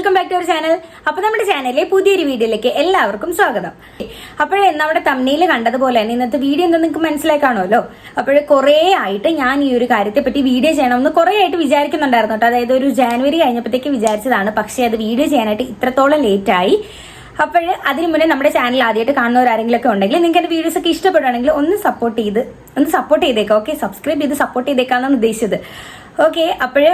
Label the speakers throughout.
Speaker 1: Welcome back to channel. അപ്പൊ നമ്മുടെ ചാനലിലെ പുതിയൊരു വീഡിയോയിലേക്ക് എല്ലാവർക്കും സ്വാഗതം. അപ്പോഴേ നമ്മുടെ തമ്മിയിൽ കണ്ടതുപോലെ തന്നെ ഇന്നത്തെ വീഡിയോ എന്താ നിങ്ങൾക്ക് മനസ്സിലായി കാണുമല്ലോ? അപ്പോഴേ കുറേ ആയിട്ട് ഞാൻ ഈ ഒരു കാര്യത്തെ പറ്റി വീഡിയോ ചെയ്യണമെന്ന് കുറേ ആയിട്ട് വിചാരിക്കുന്നുണ്ടായിരുന്നു കേട്ടോ. അതായത് ഒരു ജാനുവരി കഴിഞ്ഞപ്പോഴത്തേക്ക് വിചാരിച്ചതാണ്. പക്ഷേ അത് വീഡിയോ ചെയ്യാനായിട്ട് ഇത്രത്തോളം ലേറ്റ് ആയി. അപ്പോൾ അതിന് മുന്നേ നമ്മുടെ ചാനൽ ആദ്യമായിട്ട് കാണുന്നവരാരെങ്കിലും ഒക്കെ ഉണ്ടെങ്കിൽ നിങ്ങൾക്ക് എന്റെ വീഡിയോസ് ഒക്കെ ഇഷ്ടപ്പെടുകയാണെങ്കിൽ ഒന്ന് സപ്പോർട്ട് ചെയ്ത് ഒന്ന് സപ്പോർട്ട് ചെയ്തേക്കാം. ഓക്കെ സബ്സ്ക്രൈബ് ചെയ്ത് സപ്പോർട്ട് ചെയ്തേക്കാന്നാണ് ഉദ്ദേശിച്ചത്. ഓക്കെ അപ്പോൾ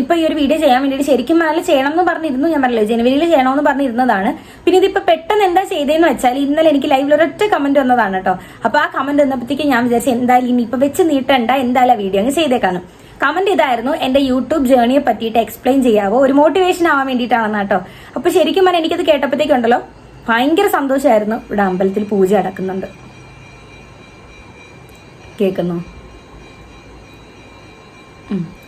Speaker 1: ഇപ്പൊ ഈ ഒരു വീഡിയോ ചെയ്യാൻ വേണ്ടിയിട്ട് ശരിക്കും പറഞ്ഞാൽ ചെയ്യണം എന്ന് പറഞ്ഞിരുന്നു ഞാൻ പറഞ്ഞില്ല? ജനുവരിയിൽ ചെയ്യണമെന്ന് പറഞ്ഞിരുന്നതാണ്. പിന്നെ ഇതിപ്പോൾ പെട്ടെന്ന് എന്താ ചെയ്തതെന്ന് വെച്ചാൽ ഇന്നലെ എനിക്ക് ലൈവിൽ ഒരൊറ്റ കമന്റ് വന്നതാണ് കേട്ടോ അപ്പോൾ ആ കമന്റ് വന്നപ്പോഴത്തേക്ക് ഞാൻ വിചാരിച്ചു എന്തായാലും ഇനി ഇപ്പൊ വെച്ച് നീട്ടണ്ട എന്തായാലും ആ വീഡിയോ അങ്ങ് ചെയ്തേക്കാണ് കമന്റ് ഇതായിരുന്നു എന്റെ യൂട്യൂബ് ജേർണിയെ പറ്റിയിട്ട് എക്സ്പ്ലെയിൻ ചെയ്യാവോ? ഒരു മോട്ടിവേഷൻ ആവാൻ വേണ്ടിയിട്ടാണെന്ന് കേട്ടോ അപ്പോൾ ശരിക്കും പറഞ്ഞാൽ എനിക്കത് കേട്ടപ്പോഴത്തേക്കുണ്ടല്ലോ ഭയങ്കര സന്തോഷമായിരുന്നു ഇവിടെ അമ്പലത്തിൽ പൂജ നടക്കുന്നുണ്ട്. കേൾക്കുന്നു.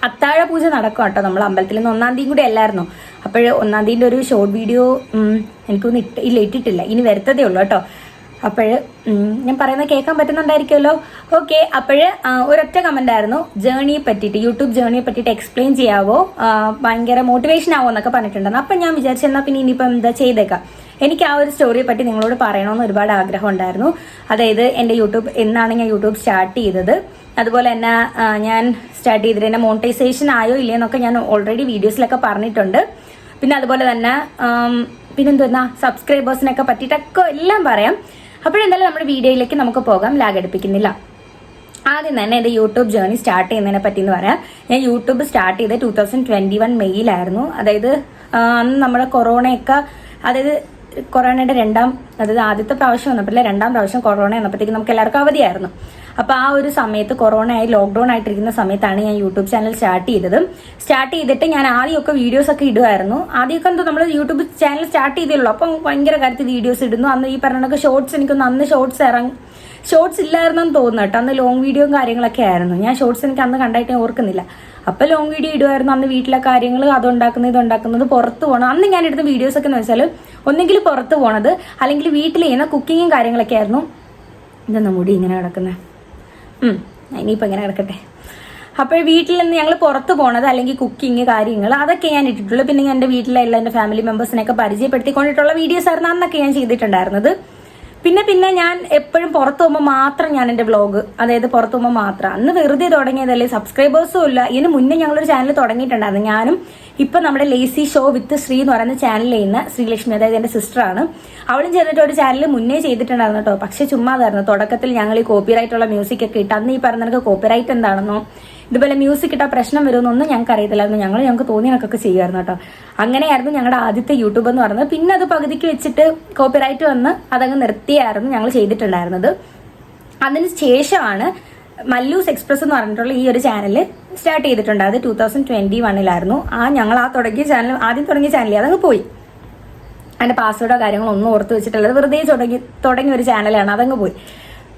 Speaker 1: അത്താഴ പൂജ നടക്കും കേട്ടോ നമ്മൾ അമ്പലത്തിൽ നിന്ന് ഒന്നാം തീയതി കൂടി അല്ലായിരുന്നു? അപ്പോൾ ഒന്നാം തീയതിന്റെ ഒരു ഷോർട്ട് വീഡിയോ എനിക്കൊന്നും ഇട്ട് ഇല്ല ഇട്ടിട്ടില്ല. ഇനി വരുത്തതേ ഉള്ളൂ കേട്ടോ. അപ്പോൾ ഞാൻ പറയുന്നത് കേൾക്കാൻ പറ്റുന്നുണ്ടായിരിക്കുമല്ലോ? ഓക്കെ അപ്പോൾ ഒരൊറ്റ കമന്റ് ആയിരുന്നു. ജേണിയെ പറ്റിയിട്ട് യൂട്യൂബ് ജേണിയെ പറ്റിയിട്ട് എക്സ്പ്ലെയിൻ ചെയ്യാവോ? ഭയങ്കര മോട്ടിവേഷൻ ആവോ എന്നൊക്കെ പറഞ്ഞിട്ടുണ്ടായിരുന്നു. അപ്പം ഞാൻ വിചാരിച്ചെന്നാൽ പിന്നെ ഇനിയിപ്പം എന്താ ചെയ്തേക്കാം? എനിക്ക് ആ ഒരു സ്റ്റോറിയെ പറ്റി നിങ്ങളോട് പറയണമെന്ന് ഒരുപാട് ആഗ്രഹം ഉണ്ടായിരുന്നു. അതായത് എന്റെ യൂട്യൂബ് എന്നാണ് ഞാൻ യൂട്യൂബ് സ്റ്റാർട്ട് ചെയ്തത്. അതുപോലെ തന്നെ ഞാൻ സ്റ്റാർട്ട് ചെയ്തിട്ട് എന്റെ മോണിറ്റൈസേഷൻ ആയോ ഇല്ലയെന്നൊക്കെ ഞാൻ ഓൾറെഡി വീഡിയോസിലൊക്കെ പറഞ്ഞിട്ടുണ്ട്. പിന്നെ അതുപോലെ തന്നെ പിന്നെന്തുന്നാ സബ്സ്ക്രൈബേഴ്സിനൊക്കെ പറ്റിയിട്ടൊക്കെ എല്ലാം പറയാം. അപ്പോഴെന്തായാലും നമ്മുടെ വീഡിയോയിലേക്ക് നമുക്ക് പോകാം. ലാഗ് അടുപ്പിക്കുന്നില്ല. ആദ്യം തന്നെ എന്റെ യൂട്യൂബ് ജേർണി സ്റ്റാർട്ട് ചെയ്യുന്നതിനെ പറ്റി എന്ന് പറയാം. ഞാൻ യൂട്യൂബ് സ്റ്റാർട്ട് ചെയ്ത് ടൂ തൗസൻഡ് ട്വന്റി വൺ മെയ്യിലായിരുന്നു. അതായത് അന്ന് നമ്മുടെ കൊറോണയൊക്കെ അതായത് കൊറോണയുടെ രണ്ടാം അതായത് ആദ്യത്തെ പ്രാവശ്യം വന്നപ്പോഴേ രണ്ടാം പ്രാവശ്യം കൊറോണ വന്നപ്പോഴത്തേക്ക് നമുക്ക് എല്ലാവർക്കും അവധിയായിരുന്നു. അപ്പൊ ആ ഒരു സമയത്ത് കൊറോണ ആയി ലോക്ക്ഡൌൺ ആയിട്ടിരിക്കുന്ന സമയത്താണ് ഞാൻ യൂട്യൂബ് ചാനൽ സ്റ്റാർട്ട് ചെയ്തത്. സ്റ്റാർട്ട് ചെയ്തിട്ട് ഞാൻ ആദ്യമൊക്കെ വീഡിയോസ് ഒക്കെ ഇടുമായിരുന്നു. ആദ്യമൊക്കെ എന്തോ നമ്മൾ യൂട്യൂബ് ചാനൽ സ്റ്റാർട്ട് ചെയ്തുള്ളൂ അപ്പം ഭയങ്കര കാര്യത്തിൽ വീഡിയോസ് ഇടുന്നു. അന്ന് ഈ പറഞ്ഞ ഷോർട്സ് എനിക്കൊന്ന് അന്ന് ഷോർട്സ് ഇറങ്ങി ഷോർട്സ് ഇല്ലായിരുന്നെന്ന് തോന്നുന്നു കേട്ടോ. അന്ന് ലോങ് വീഡിയോയും കാര്യങ്ങളൊക്കെ ആയിരുന്നു. ഞാൻ ഷോർട്സ് എനിക്ക് അന്ന് കണ്ടായിട്ട് ഓർക്കുന്നില്ല. അപ്പൊ ലോങ് വീഡിയോ ഇടുമായിരുന്നു അന്ന് വീട്ടിലെ കാര്യങ്ങൾ അതുണ്ടാക്കുന്നത് ഇതുണ്ടാക്കുന്നത് പുറത്ത് പോകണം അന്ന് ഞാൻ എടുത്ത വീഡിയോസ് ഒക്കെ എന്ന് വെച്ചാൽ ഒന്നെങ്കിൽ പുറത്ത് പോണത് അല്ലെങ്കിൽ വീട്ടിൽ ചെയ്യുന്ന കുക്കിങ്ങും കാര്യങ്ങളൊക്കെ ആയിരുന്നു. ഇതെന്നാ മുടി ഇങ്ങനെ കിടക്കുന്നത് ഇനിയിപ്പോൾ ഇങ്ങനെ കിടക്കട്ടെ. അപ്പോൾ വീട്ടിൽ നിന്ന് ഞങ്ങൾ പുറത്ത് പോണത് അല്ലെങ്കിൽ കുക്കിംഗ് കാര്യങ്ങൾ അതൊക്കെ ഞാൻ ഇട്ടിട്ടുള്ളൂ. പിന്നെ ഞാൻ എന്റെ എല്ലാ എന്റെ ഫാമിലി മെമ്പേഴ്സിനെയൊക്കെ പരിചയപ്പെടുത്തിക്കൊണ്ടിട്ടുള്ള വീഡിയോസ് ആയിരുന്നു അന്നൊക്കെ ഞാൻ ചെയ്തിട്ടുണ്ടായിരുന്നത്. പിന്നെ പിന്നെ ഞാൻ എപ്പോഴും പുറത്തു പോകുമ്പോൾ മാത്രം ഞാൻ എന്റെ വ്ളോഗ് അതായത് പുറത്തു പോകുമ്പോൾ മാത്രം. അന്ന് വെറുതെ തുടങ്ങിയതല്ലേ സബ്സ്ക്രൈബേഴ്സും ഇല്ല. ഇതിന് മുന്നേ ഞങ്ങളൊരു ചാനൽ തുടങ്ങിയിട്ടുണ്ടായിരുന്നു. ഞാനും ഇപ്പൊ നമ്മുടെ ലേസി ഷോ വിത്ത് ശ്രീ എന്ന് പറയുന്ന ചാനൽ ചെയ്യുന്ന ശ്രീലക്ഷ്മി അതായത് എന്റെ സിസ്റ്ററാണ് അവളും ചേർന്നിട്ട് ഒരു ചാനൽ മുന്നേ ചെയ്തിട്ടുണ്ടായിരുന്നു കേട്ടോ. പക്ഷെ ചുമ്മാതായിരുന്നു. തുടക്കത്തിൽ ഞങ്ങൾ ഈ കോപ്പിറൈറ്റ് ഉള്ള മ്യൂസിക് ഒക്കെ ഇട്ട് അന്ന് ഈ പറഞ്ഞ കോപ്പി കോപ്പിറൈറ്റ് എന്താണെന്നോ ഇതുപോലെ മ്യൂസിക് ഇട്ടാൽ പ്രശ്നം വരുമെന്നൊന്നും ഞങ്ങൾക്ക് അറിയത്തില്ലായിരുന്നു. ഞങ്ങൾ ഞങ്ങൾക്ക് തോന്നിയതൊക്കെ ചെയ്യുമായിരുന്നു കേട്ടോ. അങ്ങനെയായിരുന്നു ഞങ്ങളുടെ ആദ്യത്തെ യൂട്യൂബ് എന്ന് പറയുന്നത്. പിന്നെ അത് പകുതിക്ക് വെച്ചിട്ട് കോപ്പിറൈറ്റ് വന്ന് അതങ്ങ് നിർത്തിയായിരുന്നു ഞങ്ങൾ ചെയ്തിട്ടുണ്ടായിരുന്നത്. അതിന് ശേഷമാണ് മല്ലൂസ് എക്സ്പ്രസ് എന്ന് പറഞ്ഞിട്ടുള്ള ഈ ഒരു ചാനൽ സ്റ്റാർട്ട് ചെയ്തിട്ടുണ്ട്. അത് ടൂ തൗസൻഡ് ട്വന്റി വണ്ണിലായിരുന്നു ആ ഞങ്ങൾ ആ തുടങ്ങിയ ചാനൽ ആദ്യം തുടങ്ങിയ ചാനൽ അതങ്ങ് പോയി. അതിന്റെ പാസ്വേഡോ കാര്യങ്ങളോ ഒന്നും ഓർത്ത് വെച്ചിട്ടുള്ളത് വെറുതെ തുടങ്ങി തുടങ്ങിയ ഒരു ചാനലാണ് അതങ്ങ് പോയി.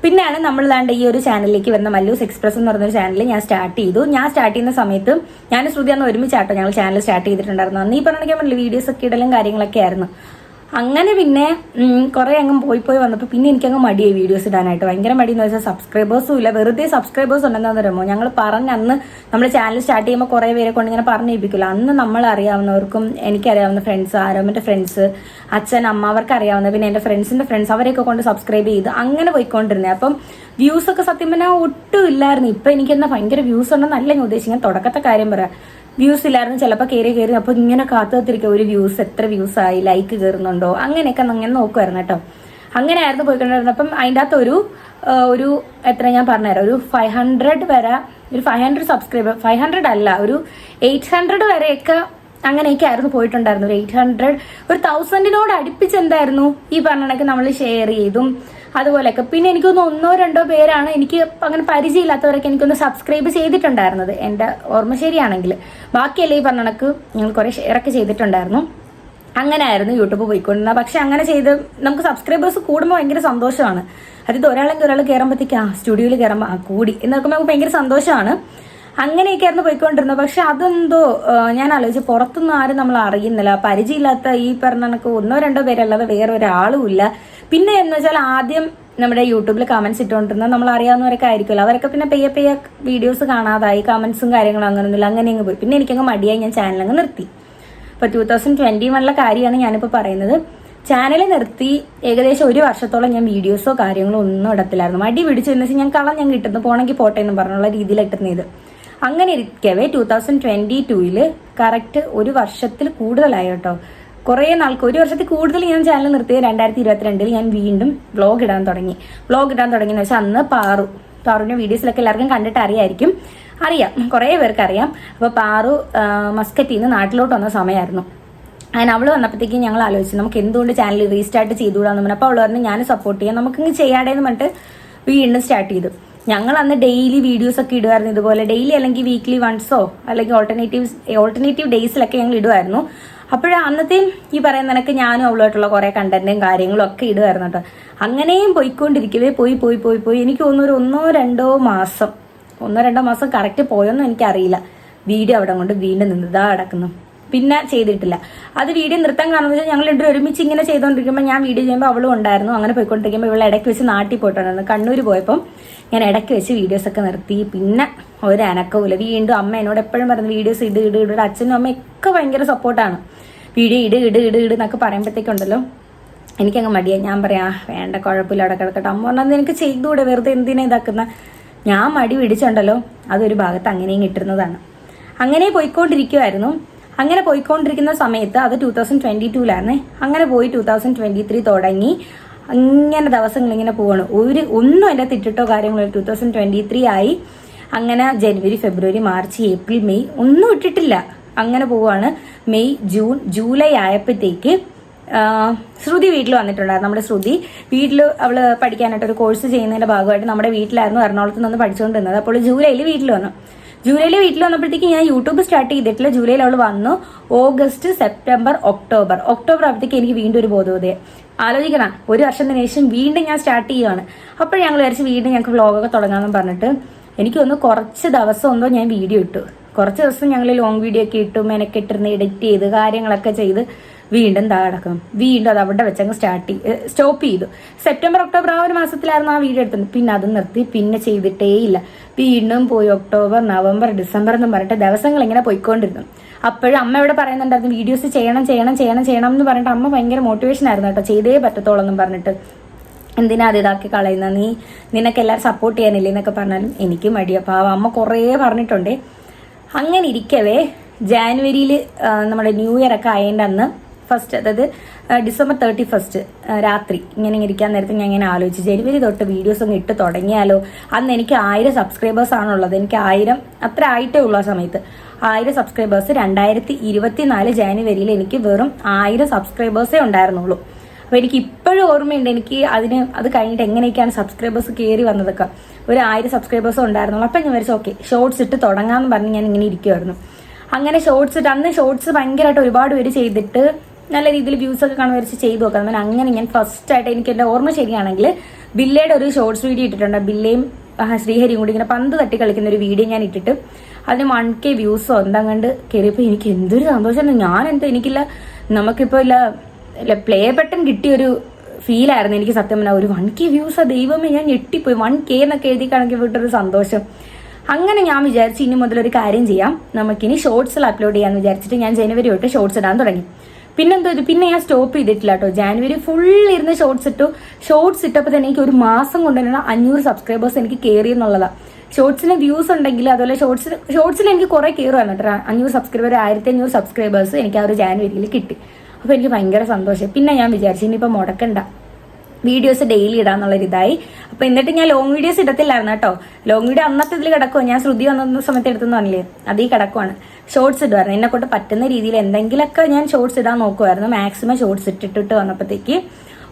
Speaker 1: പിന്നെയാണ് നമ്മൾ ദാണ്ട് ഈ ഒരു ചാനലിലേക്ക് വരുന്ന മല്ലൂസ് എക്സ്പ്രസ് എന്ന് പറഞ്ഞൊരു ചാനൽ ഞാൻ സ്റ്റാർട്ട് ചെയ്തു. ഞാൻ സ്റ്റാർട്ട് ചെയ്യുന്ന സമയത്ത് ഞാൻ ശ്രുതി അന്ന് ഒരുമിച്ചാട്ടോ ഞങ്ങൾ ചാനൽ സ്റ്റാർട്ട് ചെയ്തിട്ടുണ്ടായിരുന്നു അന്ന് ഈ പറഞ്ഞ വീഡിയോസ് ഒക്കെ ഇടലും കാര്യങ്ങളൊക്കെ ആയിരുന്നു. അങ്ങനെ പിന്നെ കുറെ അങ്ങ് പോയി പോയി വന്നപ്പോൾ പിന്നെ എനിക്കങ്ങ് മടിയായി വീഡിയോസ് ഇടാനായിട്ട്. ഭയങ്കര മടി എന്ന് വെച്ചാൽ സബ്സ്ക്രൈബേഴ്സും ഇല്ല. വെറുതെ സബ്സ്ക്രൈബേഴ്സ് ഉണ്ടെന്ന് പറയുമ്പോൾ ഞങ്ങൾ പറഞ്ഞ അന്ന് നമ്മൾ ചാനൽ സ്റ്റാർട്ട് ചെയ്യുമ്പോൾ കുറേ പേരെ കൊണ്ട് ഇങ്ങനെ പറഞ്ഞേൽപ്പിക്കില്ല. അന്ന് നമ്മൾ അറിയാവുന്നവർക്കും എനിക്കറിയാവുന്ന ഫ്രണ്ട്സ് ആരോമിന്റെ ഫ്രണ്ട്സ് അച്ഛൻ അമ്മ അവർക്ക് അറിയാവുന്ന പിന്നെ എന്റെ ഫ്രണ്ട്സിന്റെ ഫ്രണ്ട്സ് അവരെയൊക്കെ കൊണ്ട് സബ്സ്ക്രൈബ് ചെയ്ത് അങ്ങനെ പോയിക്കൊണ്ടിരുന്നത് അപ്പം വ്യൂസ് ഒക്കെ സത്യം പറഞ്ഞാൽ ഒട്ടും ഇല്ലായിരുന്നു. ഇപ്പം എനിക്കെന്നാൽ ഭയങ്കര വ്യൂസ് ഉണ്ടെന്നല്ല ഞാൻ ഉദ്ദേശിക്കുന്നത് തുടക്കത്തെ കാര്യം പറയാം. വ്യൂസ് ഇല്ലായിരുന്നു. ചിലപ്പോൾ കയറി കയറി അപ്പോൾ ഇങ്ങനെ കാത്തു കാത്തിരിക്കുക. ഒരു വ്യൂസ് എത്ര വ്യൂസ് ആയി? ലൈക്ക് കയറുന്നുണ്ടോ? അങ്ങനെയൊക്കെ അങ്ങനെ നോക്കുമായിരുന്നു കേട്ടോ. അങ്ങനെ ആയിരുന്നു പോയിക്കൊണ്ടിരുന്നത്. അപ്പം അതിന്റെ അകത്ത് ഒരു ഒരു എത്ര ഞാൻ പറഞ്ഞുതരാം ഒരു ഫൈവ് ഹൺഡ്രഡ് വരെ ഒരു five hundred subscriber five hundred അല്ല ഒരു എയ്റ്റ് ഹൺഡ്രഡ് വരെയൊക്കെ അങ്ങനെയൊക്കെ ആയിരുന്നു പോയിട്ടുണ്ടായിരുന്നു ഒരു എയ്റ്റ് ഹൺഡ്രഡ് ഒരു തൗസൻഡിനോട് അടുപ്പിച്ച് എന്തായിരുന്നു? ഈ പറഞ്ഞ നമ്മൾ ഷെയർ ചെയ്തും അതുപോലെയൊക്കെ. പിന്നെ എനിക്കൊന്ന് ഒന്നോ രണ്ടോ പേരാണ് എനിക്ക് അങ്ങനെ പരിചയമില്ലാത്തവരൊക്കെ എനിക്കൊന്ന് സബ്സ്ക്രൈബ് ചെയ്തിട്ടുണ്ടായിരുന്നത്. എന്റെ ഓർമ്മ ശരിയാണെങ്കിൽ. ബാക്കിയല്ലേ ഈ പറഞ്ഞ കണക്ക്? ഞങ്ങൾ കുറേ ഷെയറൊക്കെ ചെയ്തിട്ടുണ്ടായിരുന്നു. അങ്ങനെ ആയിരുന്നു യൂട്യൂബ് പോയിക്കൊണ്ടിരുന്നത്. പക്ഷെ അങ്ങനെ ചെയ്ത് നമുക്ക് സബ്സ്ക്രൈബേഴ്സ് കൂടുമ്പോൾ ഭയങ്കര സന്തോഷമാണ്. അതായത് ഒരാളെങ്കിൽ ഒരാൾ കയറുമ്പോഴത്തേക്ക് ആ സ്റ്റുഡിയോയിൽ കയറുമ്പോൾ ആ കൂടി. എന്നൊക്കെ നമുക്ക് ഭയങ്കര സന്തോഷമാണ്. അങ്ങനെയൊക്കെ ആയിരുന്നു പോയിക്കൊണ്ടിരുന്നത്. പക്ഷെ അതെന്തോ ഞാൻ ആലോചിച്ചു പുറത്തൊന്നും ആരും നമ്മൾ അറിയുന്നില്ല. പരിചയമില്ലാത്ത ഈ പറഞ്ഞ കണക്ക് ഒന്നോ രണ്ടോ പേരല്ലാതെ വേറെ ഒരാളും ഇല്ല. പിന്നെ എന്ന് വെച്ചാൽ ആദ്യം നമ്മുടെ യൂട്യൂബിൽ കമന്റ്സ് ഇട്ടുകൊണ്ടിരുന്നത് നമ്മൾ അറിയാവുന്നവരൊക്കെ ആയിരിക്കുമല്ലോ. അവരൊക്കെ പിന്നെ പെയ്യ പെയ്യ വീഡിയോസ് കാണാതായി കമന്റ്സും കാര്യങ്ങളും അങ്ങനെയൊന്നുമില്ല അങ്ങനെ അങ്ങ് പോയി. പിന്നെ എനിക്കങ്ങ് മടിയായി. ഞാൻ ചാനൽ അങ്ങ് നിർത്തി. ഇപ്പോൾ ടൂ തൗസൻഡ് ട്വന്റി വണ്ണിലെ കാര്യമാണ് ഞാനിപ്പോൾ പറയുന്നത്. ചാനൽ നിർത്തി ഏകദേശം ഒരു വർഷത്തോളം ഞാൻ വീഡിയോസോ കാര്യങ്ങളോ ഒന്നും ഇടത്തില്ലായിരുന്നു. മടി പിടിച്ചു എന്ന് വെച്ചാൽ ഞാൻ കളം ഞാൻ കിട്ടുന്നു പോണെങ്കിൽ പോട്ടെ എന്ന് പറഞ്ഞുള്ള ഇത്. അങ്ങനെ ഇരിക്കവേ ടൂ തൗസൻഡ് ട്വന്റി ടൂവിൽ കറക്റ്റ് ഒരു വർഷത്തിൽ കൂടുതലായി കേട്ടോ കുറേ നാൾക്ക് ഒരു വർഷത്തിൽ കൂടുതൽ ഞാൻ ചാനൽ നിർത്തിയത് രണ്ടായിരത്തി ഇരുപത്തിരണ്ടിൽ ഞാൻ വീണ്ടും വ്ളോഗ് ഇടാൻ തുടങ്ങി. വ്ളോഗ് ഇടാൻ തുടങ്ങിയെന്ന് വെച്ചാൽ അന്ന് പാറു പാറുവിന്റെ വീഡിയോസിലൊക്കെ എല്ലാവർക്കും കണ്ടിട്ട് അറിയായിരിക്കും. അറിയാം കുറേ പേർക്ക് അറിയാം. അപ്പോൾ പാറു മസ്കറ്റിൽ നാട്ടിലോട്ട് വന്ന സമയമായിരുന്നു അങ്ങനെ അവൾ വന്നപ്പോഴത്തേക്കും ഞങ്ങൾ ആലോചിച്ചു നമുക്ക് എന്തുകൊണ്ട് ചാനൽ റീസ്റ്റാർട്ട് ചെയ്തുകൂടാന്ന് പറഞ്ഞു. അപ്പോൾ അവൾ പറഞ്ഞു ഞാൻ സപ്പോർട്ട് ചെയ്യാം നമുക്കിങ്ങ് ചെയ്യാടേന്ന് പറഞ്ഞിട്ട് വീണ്ടും സ്റ്റാർട്ട് ചെയ്തു. ഞങ്ങൾ അന്ന് ഡെയിലി വീഡിയോസ് ഒക്കെ ഇടുമായിരുന്നു ഇതുപോലെ ഡെയിലി അല്ലെങ്കിൽ വീക്ക്ലി വൺസോ അല്ലെങ്കിൽ ഓൾട്ടർനേറ്റീവ്സ് ഓൾട്ടർനേറ്റീവ് ഡേയ്സിലൊക്കെ ഞങ്ങൾ ഇടുമായിരുന്നു അപ്പോഴേ അന്നത്തെയും ഈ പറയുന്ന നിനക്ക് ഞാനും അവളുമായിട്ടുള്ള കുറേ കണ്ടന്റും കാര്യങ്ങളും ഒക്കെ ഇടുമായിരുന്നു കേട്ടോ. അങ്ങനെയും പോയിക്കൊണ്ടിരിക്കവേ പോയി പോയി പോയി പോയി. എനിക്ക് തോന്നുന്നു ഒരു ഒന്നോ രണ്ടോ മാസം ഒന്നോ രണ്ടോ മാസം കറക്റ്റ് പോയൊന്നും എനിക്കറിയില്ല. വീഡിയോ അവിടെ കൊണ്ട് വീണ്ടും നിന്നതാ കിടക്കുന്നു. പിന്നെ ചെയ്തിട്ടില്ല. അത് വീഡിയോ നൃത്തം കാരണം വെച്ചാൽ ഞങ്ങൾ രണ്ടും ഒരുമിച്ച് ഇങ്ങനെ ചെയ്തുകൊണ്ടിരിക്കുമ്പോൾ ഞാൻ വീഡിയോ ചെയ്യുമ്പോൾ അവളും ഉണ്ടായിരുന്നു. അങ്ങനെ പോയിക്കൊണ്ടിരിക്കുമ്പോൾ ഇവളെ ഇടയ്ക്ക് വെച്ച് നാട്ടിൽ പോയിട്ടുണ്ടായിരുന്നു. കണ്ണൂർ പോയപ്പം ഞാൻ ഇടയ്ക്ക് വെച്ച് വീഡിയോസ് ഒക്കെ നിർത്തി. പിന്നെ ഒരു അനക്കവുമില്ല. വീണ്ടും അമ്മ എന്നോട് എപ്പോഴും പറഞ്ഞു വീഡിയോസ് ഇട് ഇട് ഇട് അച്ഛനും അമ്മയൊക്കെ ഭയങ്കര സപ്പോർട്ടാണ് വീഡിയോ ഇട് ഇട് ഇട് ഇട് എന്നൊക്കെ പറയുമ്പോഴത്തേക്കുണ്ടല്ലോ. എനിക്കങ്ങ് മടിയാ ഞാൻ പറയാ വേണ്ട കുഴപ്പമില്ല അവിടെ കിടക്കട്ടെ. അമ്മ പറഞ്ഞത് എനിക്ക് ചെയ്തുകൂടെ? വെറുതെ എന്തിനാ ഇതാക്കുന്ന? ഞാൻ മടി പിടിച്ചുണ്ടല്ലോ അതൊരു ഭാഗത്ത് അങ്ങനെയും കിട്ടുന്നതാണ് അങ്ങനെ പോയിക്കൊണ്ടിരിക്കുമായിരുന്നു അങ്ങനെ പോയിക്കൊണ്ടിരിക്കുന്ന സമയത്ത് അത് ടൂ തൗസൻഡ് ട്വന്റി ടൂലായിരുന്നേ അങ്ങനെ പോയി ടൂ തൗസൻഡ് ട്വന്റി ത്രീ തുടങ്ങി. അങ്ങനെ ദിവസങ്ങൾ ഇങ്ങനെ പോവാണ്. ഒരു ഒന്നും എന്റെ തിട്ടിട്ടോ കാര്യങ്ങളോ ടൂ തൗസൻഡ് ട്വന്റി ത്രീ ആയി അങ്ങനെ ജനുവരി ഫെബ്രുവരി മാർച്ച് ഏപ്രിൽ മെയ് ഒന്നും ഇട്ടിട്ടില്ല. അങ്ങനെ പോവാണ്. മെയ് ജൂൺ ജൂലൈ ആയപ്പോഴത്തേക്ക് ശ്രുതി വീട്ടിൽ വന്നിട്ടുണ്ടായിരുന്നു. നമ്മുടെ ശ്രുതി വീട്ടിൽ അവൾ പഠിക്കാനായിട്ട് ഒരു കോഴ്സ് ചെയ്യുന്നതിന്റെ ഭാഗമായിട്ട് നമ്മുടെ വീട്ടിലായിരുന്നു എറണാകുളത്ത് നിന്ന് പഠിച്ചുകൊണ്ടിരുന്നത്. അപ്പോൾ ജൂലൈയിൽ വീട്ടിൽ വന്നു. ജൂലൈയിൽ വീട്ടിൽ വന്നപ്പോഴത്തേക്ക് ഞാൻ യൂട്യൂബ് സ്റ്റാർട്ട് ചെയ്തിട്ടില്ല. ജൂലൈയിൽ അവൾ വന്നു. August September October. ഒക്ടോബർ ആകുമ്പോഴത്തേക്ക് എനിക്ക് വീണ്ടും ഒരു ബോധോദയം. ആലോചിക്കണം. ഒരു വർഷത്തിന് ശേഷം വീണ്ടും ഞാൻ സ്റ്റാർട്ട് ചെയ്യുകയാണ് അപ്പോൾ ഞങ്ങൾ വിചാരിച്ച് വീണ്ടും ഞങ്ങൾക്ക് വ്ളോഗൊക്കെ തുടങ്ങാമെന്ന് പറഞ്ഞിട്ട് എനിക്കൊന്ന് കുറച്ച് ദിവസം ഒന്നോ ഞാൻ വീഡിയോ ഇട്ടു. കുറച്ച് ദിവസം ഞങ്ങൾ ലോങ് വീഡിയോ ഒക്കെ ഇട്ടു മെനക്കെട്ടിരുന്ന് എഡിറ്റ് ചെയ്ത് കാര്യങ്ങളൊക്കെ ചെയ്ത്. വീണ്ടും താടക്കം വീണ്ടും അത് അവിടെ വെച്ചങ്ങ് സ്റ്റാർട്ട് സ്റ്റോപ്പ് ചെയ്തു. സെപ്റ്റംബർ ഒക്ടോബർ ആ ഒരു മാസത്തിലായിരുന്നു ആ വീഡിയോ എടുത്തത്. പിന്നെ അത് നിർത്തി പിന്നെ ചെയ്തിട്ടേ ഇല്ല. വീണ്ടും പോയി ഒക്ടോബർ നവംബർ ഡിസംബർ എന്ന് പറഞ്ഞിട്ട് ദിവസങ്ങൾ ഇങ്ങനെ പോയിക്കൊണ്ടിരുന്നു. അപ്പോഴും അമ്മ ഇവിടെ പറയുന്നുണ്ടായിരുന്നു വീഡിയോസ് ചെയ്യണം ചെയ്യണം ചെയ്യണം ചെയ്യണം എന്ന് പറഞ്ഞിട്ട് അമ്മ ഭയങ്കര മോട്ടിവേഷൻ ആയിരുന്നു കേട്ടോ. ചെയ്തേ പറ്റത്തോളം പറഞ്ഞിട്ട്. എന്തിനാ അത് ഇതാക്കി കളയുന്ന? നീ നിനക്ക് എല്ലാവരും സപ്പോർട്ട് ചെയ്യാനില്ലേ? എന്നൊക്കെ പറഞ്ഞാലും എനിക്ക് മടിയപ്പോൾ ആ അമ്മ കുറേ പറഞ്ഞിട്ടുണ്ട്. അങ്ങനെ ഇരിക്കവേ ജാനുവരിയിൽ നമ്മുടെ ന്യൂ ഇയർ ഒക്കെ ആയതിന്റെ അന്ന് ഫസ്റ്റ് അതായത് ഡിസംബർ തേർട്ടി ഫസ്റ്റ് രാത്രി. ഇങ്ങനെ ഇരിക്കാൻ നേരത്തെ ഞാൻ ഇങ്ങനെ ആലോചിച്ചു ജനുവരി തൊട്ട് വീഡിയോസ് ഒന്ന് ഇട്ട് തുടങ്ങിയാലോ? അന്ന് എനിക്ക് ആയിരം സബ്സ്ക്രൈബേഴ്സ് ആണുള്ളത്. എനിക്ക് ആയിരം അത്ര ആയിട്ടേ ഉള്ളൂ ആ സമയത്ത്. ആയിരം സബ്സ്ക്രൈബേഴ്സ് രണ്ടായിരത്തി ഇരുപത്തിനാല് ജാനുവരിയിൽ എനിക്ക് വെറും ആയിരം സബ്സ്ക്രൈബേഴ്സേ ഉണ്ടായിരുന്നുള്ളൂ. അപ്പോൾ എനിക്ക് ഇപ്പോഴും ഓർമ്മയുണ്ട് എനിക്ക് അതിന് അത് കഴിഞ്ഞിട്ട് എങ്ങനെയൊക്കെയാണ് സബ്സ്ക്രൈബേഴ്സ് കയറി വന്നതൊക്കെ. ഒരു ആയിരം സബ്സ്ക്രൈബേഴ്സ് ഉണ്ടായിരുന്നുള്ളൂ. അപ്പം ഞാൻ വിചാരിച്ചു ഓക്കെ ഷോർട്സ് ഇട്ട് തുടങ്ങാമെന്ന് പറഞ്ഞ് ഞാൻ ഇങ്ങനെ ഇരിക്കുമായിരുന്നു അങ്ങനെ ഷോർട്സ് ഇട്ട് അന്ന് ഷോർട്സ് ഭയങ്കരമായിട്ട് ഒരുപാട് പേര് ചെയ്തിട്ട് നല്ല രീതിയിൽ വ്യൂസ് ഒക്കെ കാണുന്ന വരച്ച് ചെയ്തു നോക്കാം. അങ്ങനെ അങ്ങനെ ഞാൻ ഫസ്റ്റ് ആയിട്ട് എനിക്ക് എന്റെ ഓർമ്മ ശരിയാണെങ്കിൽ ബില്ലയുടെ ഒരു ഷോർട്സ് വീഡിയോ ഇട്ടിട്ടുണ്ട്. ബില്ലയും ശ്രീഹരിയും കൂടി ഇങ്ങനെ പന്ത് തട്ടി കളിക്കുന്ന ഒരു വീഡിയോ ഞാൻ ഇട്ടിട്ട് അതിന് വൺ കെ വ്യൂസോ എന്താ കണ്ട് കയറിയപ്പോൾ എനിക്ക് എന്തൊരു സന്തോഷമാണ് ഞാൻ എന്താ എനിക്കില്ല നമുക്കിപ്പോൾ ഇല്ല പ്ലേ ബട്ടൺ കിട്ടിയൊരു ഫീലായിരുന്നു എനിക്ക് സത്യം പറഞ്ഞാൽ ഒരു വൺ കെ വ്യൂസ് ദൈവമേ ഞാൻ ഞെട്ടിപ്പോയി. വൺ കെ എന്നൊക്കെ എഴുതി കണക്കി വിട്ടൊരു സന്തോഷം. അങ്ങനെ ഞാൻ വിചാരിച്ച് ഇനി മുതൽ ഒരു കാര്യം ചെയ്യാം. നമുക്കിനി ഷോർട്സിൽ അപ്ലോഡ് ചെയ്യാമെന്ന് വിചാരിച്ചിട്ട് ഞാൻ ജനുവരി തൊട്ട് ഷോർട്സ് ഇടാൻ തുടങ്ങി. പിന്നെന്തോ ഇത്? പിന്നെ ഞാൻ സ്റ്റോപ്പ് ചെയ്തിട്ടില്ല കേട്ടോ ജാനുവരി ഫുൾ ഇരുന്ന് ഷോർട്സ് ഇട്ടു. ഷോർട്സ് ഇട്ടപ്പോൾ തന്നെ എനിക്ക് ഒരു മാസം കൊണ്ട് തന്നെ അഞ്ഞൂറ് സബ്സ്ക്രൈബേഴ്സ് എനിക്ക് കയറി എന്നുള്ളതാണ് ഷോർട്സിന് വ്യൂസ് ഉണ്ടെങ്കിൽ അതുപോലെ ഷോർട്സ് ഷോർട്സിൽ എനിക്ക് കുറേ കയറുമായിരുന്നു കേട്ടോ. അഞ്ഞൂറ് സബ്സ്ക്രൈബർ ആയിരത്തി അഞ്ഞൂറ് സബ്സ്ക്രൈബേഴ്സ് എനിക്ക് ആ ഒരു ജാനുവരിയിൽ കിട്ടി. അപ്പോൾ എനിക്ക് ഭയങ്കര സന്തോഷം. പിന്നെ ഞാൻ വിചാരിച്ചു ഇനിയിപ്പോൾ മുടക്കണ്ട. വീഡിയോസ് ഡെയിലി ഇടാന്നുള്ള ഇതായി. അപ്പൊ എന്നിട്ട് ഞാൻ ലോങ് വീഡിയോസ് ഇടത്തില്ലായിരുന്നു കേട്ടോ. ലോങ് വീഡിയോ അന്നത്തെ ഇതിൽ കിടക്കുമോ ഞാൻ ശ്രുതി വന്ന സമയത്ത് എടുത്തെന്ന് പറഞ്ഞില്ലേ? അതീ കിടക്കുവാണ്. ഷോർട്സ് ഇടുമായിരുന്നു എന്നെ കൊണ്ട് പറ്റുന്ന രീതിയിൽ എന്തെങ്കിലുമൊക്കെ ഞാൻ ഷോർട്സ് ഇടാൻ നോക്കുമായിരുന്നു മാക്സിമം ഷോർട്സ് ഇട്ടിട്ടിട്ട് വന്നപ്പോഴത്തേക്ക്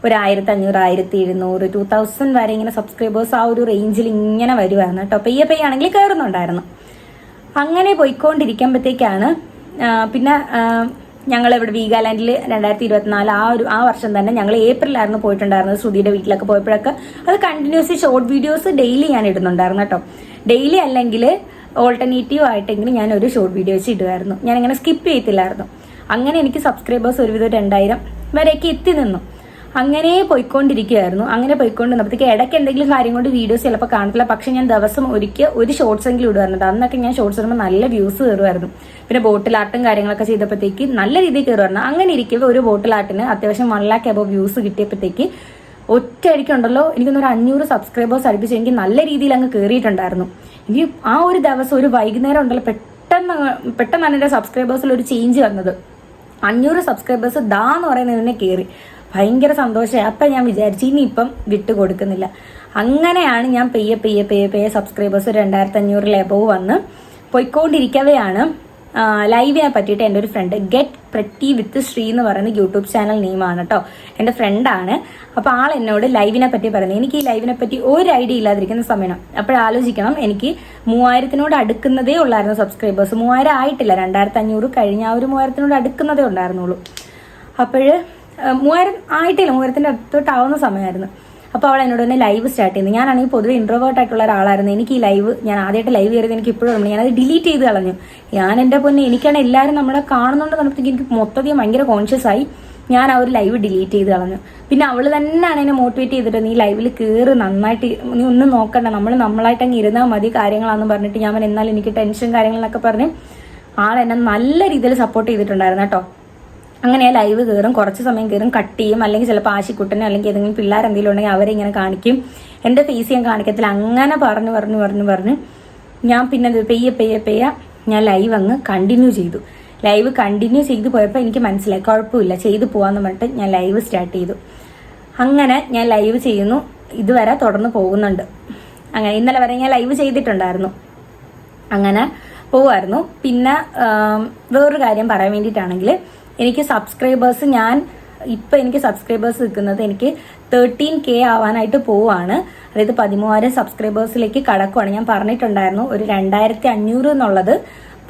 Speaker 1: ഒരു ആയിരത്തി അഞ്ഞൂറ് ആയിരത്തി എഴുന്നൂറ് ടു തൗസൻഡ് വരെ ഇങ്ങനെ സബ്സ്ക്രൈബേഴ്സ് ആ ഒരു റേഞ്ചിൽ ഇങ്ങനെ വരുമായിരുന്നു കേട്ടോ. പെയ്യ പെയ്യ ആണെങ്കിൽ കയറുന്നുണ്ടായിരുന്നു. അങ്ങനെ പോയിക്കൊണ്ടിരിക്കുമ്പോഴത്തേക്കാണ് പിന്നെ ഞങ്ങൾ ഇവിടെ വീഗാലാൻഡിൽ രണ്ടായിരത്തി ഇരുപത്തിനാല് ആ ഒരു ആ വർഷം തന്നെ ഞങ്ങൾ ഏപ്രിലായിരുന്നു പോയിട്ടുണ്ടായിരുന്നത് ശ്രുതിയുടെ വീട്ടിലൊക്കെ പോയപ്പോഴൊക്കെ. അത് കണ്ടിന്യൂസ് ഷോർട്ട് വീഡിയോസ് ഡെയിലി ഞാൻ ഇടുന്നുണ്ടായിരുന്നു കേട്ടോ. ഡെയിലി അല്ലെങ്കിൽ ഓൾട്ടർനേറ്റീവ് ആയിട്ടെങ്കിലും ഞാൻ ഒരു ഷോർട്ട് വീഡിയോ വെച്ച് ഇടുമായിരുന്നു. ഞാൻ ഇങ്ങനെ സ്കിപ്പ് ചെയ്തില്ലായിരുന്നു അങ്ങനെ എനിക്ക് സബ്സ്ക്രൈബേഴ്സ് ഒരുവിധം രണ്ടായിരം വരെയൊക്കെ എത്തി നിന്നു. അങ്ങനെ പോയിക്കൊണ്ടിരിക്കുകയായിരുന്നു അങ്ങനെ പോയിക്കൊണ്ടിരുന്നപ്പോഴത്തേക്ക് ഇടയ്ക്ക് എന്തെങ്കിലും കാര്യം കൊണ്ട് വീഡിയോസ് ചിലപ്പോൾ കാണത്തില്ല. പക്ഷെ ഞാൻ ദിവസം ഒരിക്കൽ ഒരു ഷോർട്സ് എങ്കിലും ഇടുമായിരുന്നു അന്നൊക്കെ ഞാൻ ഷോർട്സ് ഇടുമ്പോൾ നല്ല വ്യൂസ് കയറുമായിരുന്നു പിന്നെ ബോട്ടിൽ ആർട്ടും കാര്യങ്ങളൊക്കെ ചെയ്തപ്പോഴത്തേക്ക് നല്ല രീതിയിൽ കയറുമായിരുന്നു അങ്ങനെ ഇരിക്കുമ്പോൾ ഒരു ബോട്ടിൽ ആർട്ടിന് അത്യാവശ്യം വൺ ലാക്ക് എബോ വ്യൂസ് കിട്ടിയപ്പോഴത്തേക്ക് ഒറ്റയടിക്കുണ്ടല്ലോ. എനിക്കൊന്നൊരു അഞ്ഞൂറ് സബ്സ്ക്രൈബേഴ്സ് അടുപ്പിച്ച് എനിക്ക് നല്ല രീതിയിൽ അങ്ങ് കയറിയിട്ടുണ്ടായിരുന്നു. എനിക്ക് ആ ഒരു ദിവസം ഒരു വൈകുന്നേരം ഉണ്ടല്ലോ പെട്ടെന്ന് പെട്ടെന്നാണ് എന്റെ സബ്സ്ക്രൈബേഴ്സിൽ ഒരു ചേഞ്ച് വന്നത്. അഞ്ഞൂറ് സബ്സ്ക്രൈബേഴ്സ് ദാ എന്ന് പറയുന്നതിനെ കയറി. ഭയങ്കര സന്തോഷമായി. അപ്പം ഞാൻ വിചാരിച്ചു ഇനി ഇപ്പം വിട്ടു കൊടുക്കുന്നില്ല. അങ്ങനെയാണ് ഞാൻ പെയ്യെ പെയ്യെ പെയ്യെ പെയ്യെ സബ്സ്ക്രൈബേഴ്സ് രണ്ടായിരത്തി അഞ്ഞൂറിൽ എബവ് വന്ന് പോയിക്കൊണ്ടിരിക്കവെയാണ്. ലൈവിനെ പറ്റിയിട്ട് എന്റെ ഒരു friend get pretty with Sree എന്ന് പറയുന്ന യൂട്യൂബ് ചാനൽ നെയിമാണ് കേട്ടോ എന്റെ ഫ്രണ്ടാണ് അപ്പോൾ ആൾ എന്നോട് ലൈവിനെ പറ്റി പറയുന്നത് എനിക്ക് ഈ ലൈവിനെ പറ്റി ഒരു ഐഡിയ ഇല്ലാതിരിക്കുന്ന സമയം. അപ്പോഴാലോചിക്കണം എനിക്ക് മൂവായിരത്തിനോട് അടുക്കുന്നതേ ഉള്ളായിരുന്നു സബ്സ്ക്രൈബേഴ്സ് മൂവായിരം ആയിട്ടില്ല. രണ്ടായിരത്തി അഞ്ഞൂറ് കഴിഞ്ഞ ആ ഒരു മൂവായിരത്തിനോട് അടുക്കുന്നതേ ഉണ്ടായിരുന്നുള്ളൂ അപ്പോൾ മൂവായിരം ആയിട്ടില്ല മൂവായിരത്തിന്റെ അടുത്തോട്ടാവുന്ന സമയമായിരുന്നു. അപ്പോൾ അവൾ എന്നോട് തന്നെ ലൈവ് സ്റ്റാർട്ട് ചെയ്യുന്നത് ഞാനാണെങ്കിൽ പൊതുവെ ഇൻട്രോവേർട്ട് ആയിട്ടുള്ള ഒരാളായിരുന്നു. എനിക്ക് ഈ ലൈവ് ഞാൻ ആദ്യമായിട്ട് ലൈവ് കയറിയത് എനിക്ക് ഇപ്പോഴും ഓർമ്മ ഞാനത് ഡിലീറ്റ് ചെയ്ത് കളഞ്ഞു. ഞാൻ എന്റെ പൊന്നെ എനിക്കാണ് എല്ലാവരും നമ്മളെ കാണുന്നുണ്ട് പറഞ്ഞപ്പോഴത്തേക്ക് എനിക്ക് മൊത്തത്തിൽ ഭയങ്കര കോൺഷ്യസ് ആയി. ഞാൻ ആ ഒരു ലൈവ് ഡിലീറ്റ് ചെയ്ത് കളഞ്ഞു. പിന്നെ അവൾ തന്നെയാണ് എന്നെ മോട്ടിവേറ്റ് ചെയ്തിട്ട് നീ ലൈവിൽ കയറി നന്നായിട്ട് നീ ഒന്നും നോക്കണ്ട. നമ്മൾ നമ്മളായിട്ട് അങ്ങ് ഇരുന്നാൽ മതി കാര്യങ്ങളാണെന്ന് പറഞ്ഞിട്ട് ഞാൻ എന്നാലും എനിക്ക് ടെൻഷൻ കാര്യങ്ങളെന്നൊക്കെ പറഞ്ഞ് ആൾ എന്നെ നല്ല രീതിയിൽ സപ്പോർട്ട് ചെയ്തിട്ടുണ്ടായിരുന്നു കേട്ടോ. അങ്ങനെ ആ ലൈവ് കയറും കുറച്ച് സമയം കയറും കട്ട് ചെയ്യും. അല്ലെങ്കിൽ ചിലപ്പോൾ ആശിക്കുട്ടനെ അല്ലെങ്കിൽ ഏതെങ്കിലും പിള്ളേർ എന്തെങ്കിലും ഉണ്ടെങ്കിൽ അവരെ ഇങ്ങനെ കാണിക്കും. എന്റെ ഫേസ് ഞാൻ കാണിക്കത്തില്ല. അങ്ങനെ പറഞ്ഞു പറഞ്ഞു പറഞ്ഞു പറഞ്ഞു. ഞാൻ പിന്നെ പെയ്യ പെയ്യ പെയ്യെ ഞാൻ ലൈവ് അങ്ങ് കണ്ടിന്യൂ ചെയ്തു. ലൈവ് കണ്ടിന്യൂ ചെയ്തു പോയപ്പോൾ എനിക്ക് മനസ്സിലായി. കുഴപ്പമില്ല. ചെയ്തു പോകാമെന്ന് പറഞ്ഞിട്ട് ഞാൻ ലൈവ് സ്റ്റാർട്ട് ചെയ്തു. അങ്ങനെ ഞാൻ ലൈവ് ചെയ്യുന്നു. ഇതുവരെ തുടർന്ന് പോകുന്നുണ്ട്. അങ്ങനെ ഇന്നലെ വരെ ഞാൻ ലൈവ് ചെയ്തിട്ടുണ്ടായിരുന്നു. അങ്ങനെ പോവായിരുന്നു. പിന്നെ വേറൊരു കാര്യം പറയാൻ വേണ്ടിയിട്ടാണെങ്കിൽ എനിക്ക് സബ്സ്ക്രൈബേഴ്സ് ഞാൻ ഇപ്പം എനിക്ക് സബ്സ്ക്രൈബേഴ്സ് നിൽക്കുന്നത് എനിക്ക് തേർട്ടീൻ കെ ആവാനായിട്ട് പോവാണ്. അതായത് പതിമൂവായിരം സബ്സ്ക്രൈബേഴ്സിലേക്ക് കടക്കുവാണ്. ഞാൻ പറഞ്ഞിട്ടുണ്ടായിരുന്നു ഒരു രണ്ടായിരത്തി അഞ്ഞൂറ് എന്നുള്ളത്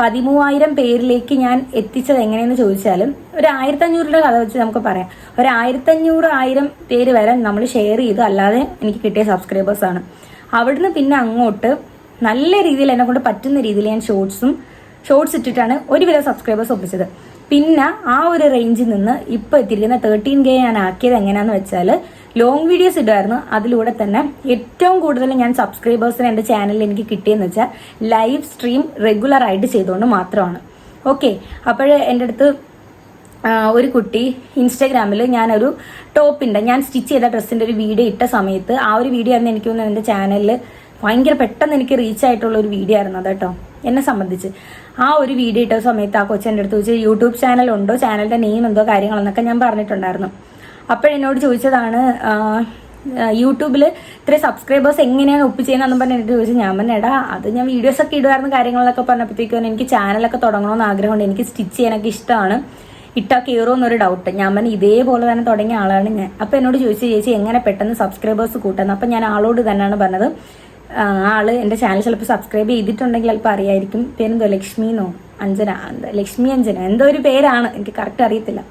Speaker 1: പതിമൂവായിരം പേരിലേക്ക് ഞാൻ എത്തിച്ചത് എങ്ങനെയെന്ന് ചോദിച്ചാലും ഒരു ആയിരത്തഞ്ഞൂറിന്റെ കഥ വെച്ച് നമുക്ക് പറയാം. ഒരു ആയിരത്തഞ്ഞൂറ് ആയിരം പേര് വരെ നമ്മൾ ഷെയർ ചെയ്തു. അല്ലാതെ എനിക്ക് കിട്ടിയ സബ്സ്ക്രൈബേഴ്സ് ആണ്. അവിടുന്ന് പിന്നെ അങ്ങോട്ട് നല്ല രീതിയിൽ എന്നെ കൊണ്ട് പറ്റുന്ന രീതിയിൽ ഞാൻ ഷോർട്സും ഷോർട്സ് ഇട്ടിട്ടാണ് ഒരുവിധ സബ്സ്ക്രൈബേഴ്സ് ഒപ്പിച്ചത്. പിന്നെ ആ ഒരു റേഞ്ചിൽ നിന്ന് ഇപ്പോൾ എത്തിയിരിക്കുന്ന തേർട്ടീൻ കെ ഞാൻ ആക്കിയത് എങ്ങനെയാന്ന് വെച്ചാൽ ലോങ് വീഡിയോസ് ഇടുമായിരുന്നു അതിലൂടെ തന്നെ ഏറ്റവും കൂടുതൽ ഞാൻ സബ്സ്ക്രൈബേഴ്സിന് എന്റെ ചാനലിൽ എനിക്ക് കിട്ടിയെന്ന് വെച്ചാൽ ലൈവ് സ്ട്രീം റെഗുലർ ആയിട്ട് ചെയ്തുകൊണ്ട് മാത്രമാണ്. ഓക്കെ അപ്പോഴേ എന്റെ അടുത്ത് ഒരു കുട്ടി ഇൻസ്റ്റാഗ്രാമിൽ ഞാനൊരു ടോപ്പിന്റെ ഞാൻ സ്റ്റിച്ച് ചെയ്ത ഡ്രസ്സിന്റെ ഒരു വീഡിയോ ഇട്ട സമയത്ത് ആ ഒരു വീഡിയോ ആയിരുന്നു എനിക്ക് തോന്നുന്നു എന്റെ ചാനലിൽ ഭയങ്കര പെട്ടെന്ന് എനിക്ക് റീച്ച് ആയിട്ടുള്ള ഒരു വീഡിയോ ആയിരുന്നു അത് കേട്ടോ. എന്നെ സംബന്ധിച്ച്. ആ ഒരു വീഡിയോ ഇട്ട സമയത്ത് ആ കൊച്ചെന്റെ അടുത്ത് ചോദിച്ചു യൂട്യൂബ് ചാനൽ ഉണ്ടോ? ചാനലിന്റെ നെയിം എന്തോ കാര്യങ്ങളെന്നൊക്കെ ഞാൻ പറഞ്ഞിട്ടുണ്ടായിരുന്നു. അപ്പോഴെന്നോട് ചോദിച്ചതാണ് യൂട്യൂബിൽ ഇത്ര സബ്സ്ക്രൈബേഴ്സ് എങ്ങനെയാണ് ഒപ്പിച്ചതെന്ന് പറഞ്ഞ് എന്നോട് ചോദിച്ചു. ഞാൻ പറഞ്ഞ എടാ അത് ഞാൻ വീഡിയോസ് ഒക്കെ ഇടുമായിരുന്നു കാര്യങ്ങളൊക്കെ പറഞ്ഞപ്പോഴത്തേക്കും എനിക്ക് ചാനലൊക്കെ തുടങ്ങണമെന്ന് ആഗ്രഹമുണ്ട്. എനിക്ക് സ്റ്റിച്ച് ചെയ്യാനൊക്കെ ഇഷ്ടമാണ്. ഇട്ടാ കയറുമോ എന്നൊരു ഡൗട്ട് ഞാൻ പറഞ്ഞു ഇതേപോലെ തന്നെ തുടങ്ങിയ ആളാണ് ഞാൻ. അപ്പോൾ എന്നോട് ചോദിച്ചു ചേച്ചി എങ്ങനെ പെട്ടെന്ന് സബ്സ്ക്രൈബേഴ്സ് കൂട്ടുന്നത് അപ്പൊ ഞാൻ ആളോട് തന്നെയാണ് പറഞ്ഞത് ആൾ എന്റെ ചാനൽ ചിലപ്പോൾ സബ്സ്ക്രൈബ് ചെയ്തിട്ടുണ്ടെങ്കിൽ ചിലപ്പോൾ അറിയായിരിക്കും. പേരെന്തോ ലക്ഷ്മി എന്നോ അഞ്ജന ലക്ഷ്മി അഞ്ജന. എന്തോ ഒരു പേരാണ് എനിക്ക് കറക്റ്റ് അറിയത്തില്ല.